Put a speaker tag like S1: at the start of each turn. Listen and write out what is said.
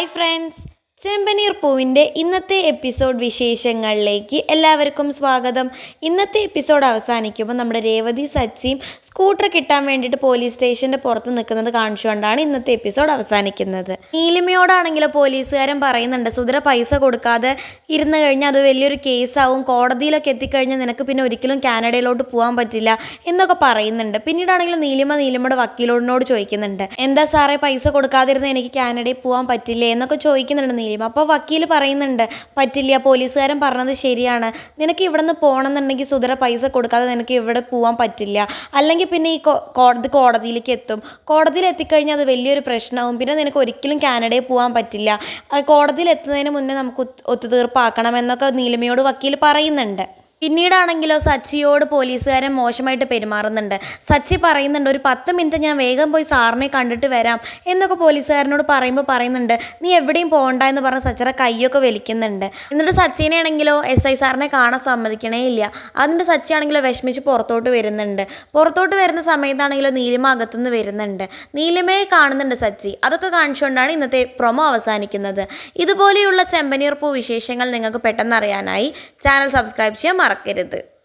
S1: Bye friends. ചെമ്പനീർ പൂവിന്റെ ഇന്നത്തെ episode വിശേഷങ്ങളിലേക്ക് എല്ലാവർക്കും സ്വാഗതം. ഇന്നത്തെ എപ്പിസോഡ് അവസാനിക്കുമ്പോൾ നമ്മുടെ രേവതി സച്ചിയും സ്കൂട്ടർ കിട്ടാൻ വേണ്ടിയിട്ട് പോലീസ് സ്റ്റേഷന്റെ പുറത്ത് നിൽക്കുന്നത് കാണിച്ചുകൊണ്ടാണ് ഇന്നത്തെ എപ്പിസോഡ് അവസാനിക്കുന്നത്. നീലിമയോടാണെങ്കിലോ പോലീസുകാരൻ പറയുന്നുണ്ട് സുധര പൈസ കൊടുക്കാതെ ഇരുന്ന് കഴിഞ്ഞാൽ അത് വലിയൊരു കേസാവും. കോടതിയിലൊക്കെ എത്തിക്കഴിഞ്ഞാൽ നിനക്ക് പിന്നെ ഒരിക്കലും കാനഡയിലോട്ട് പോകാൻ പറ്റില്ല എന്നൊക്കെ പറയുന്നുണ്ട്. പിന്നീടാണെങ്കിൽ നീലിമ നീലിമയുടെ വക്കീലോടിനോട് ചോദിക്കുന്നുണ്ട് എന്താ സാറേ പൈസ കൊടുക്കാതിരുന്ന് എനിക്ക് കാനഡയിൽ പോകാൻ പറ്റില്ലേ? എന്നൊക്കെ ചോദിക്കുന്നുണ്ട് നീലിമ അപ്പോൾ വക്കീൽ പറയുന്നുണ്ട് പറ്റില്ല പോലീസുകാരൻ പറഞ്ഞത് ശരിയാണ്. നിനക്ക് ഇവിടെ നിന്ന് പോകണമെന്നുണ്ടെങ്കിൽ സുധര പൈസ കൊടുക്കാതെ നിനക്ക് ഇവിടെ പോകാൻ പറ്റില്ല. അല്ലെങ്കിൽ പിന്നെ ഈ കോടതി കോടതിയിലേക്ക് എത്തും. കോടതിയിൽ എത്തിക്കഴിഞ്ഞാൽ അത് വലിയൊരു പ്രശ്നമാവും. പിന്നെ നിനക്ക് ഒരിക്കലും കാനഡയിൽ പോകാൻ പറ്റില്ല. കോടതിയിൽ എത്തുന്നതിന് മുന്നേ നമുക്ക് ഒത്ത് ഒത്തുതീർപ്പാക്കണം എന്നൊക്കെ നീലിമയോട് വക്കീൽ പറയുന്നുണ്ട്. പിന്നീടാണെങ്കിലോ സച്ചിയോട് പോലീസുകാരൻ മോശമായിട്ട് പെരുമാറുന്നുണ്ട്. സച്ചി പറയുന്നുണ്ട് ഒരു പത്ത് മിനിറ്റ് ഞാൻ വേഗം പോയി സാറിനെ കണ്ടിട്ട് വരാം എന്നൊക്കെ പോലീസുകാരനോട് പറയുമ്പോൾ പറയുന്നുണ്ട് നീ എവിടെയും പോകണ്ട എന്ന് പറഞ്ഞ് സച്ചിയുടെ കൈയൊക്കെ വലിക്കുന്നുണ്ട്. എന്നിട്ട് സച്ചിനെ ആണെങ്കിലോ എസ് ഐ സാറിനെ കാണാൻ സമ്മതിക്കണേ ഇല്ല. അതിന്റെ സച്ചി ആണെങ്കിലോ വിഷമിച്ച് പുറത്തോട്ട് വരുന്നുണ്ട്. പുറത്തോട്ട് വരുന്ന സമയത്താണെങ്കിലോ നീലിമ അകത്തുനിന്ന് വരുന്നുണ്ട്. നീലിമയെ കാണുന്നുണ്ട് സച്ചി. അതൊക്കെ കാണിച്ചുകൊണ്ടാണ് ഇന്നത്തെ പ്രൊമോ അവസാനിക്കുന്നത്. ഇതുപോലെയുള്ള ചെമ്പനീർപ്പൂ വിശേഷങ്ങൾ നിങ്ങൾക്ക് പെട്ടെന്ന് അറിയാനായി ചാനൽ സബ്സ്ക്രൈബ് ചെയ്യാൻ മറക്കരുത്.